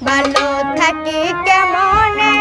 ভালো থাকি কেমনে?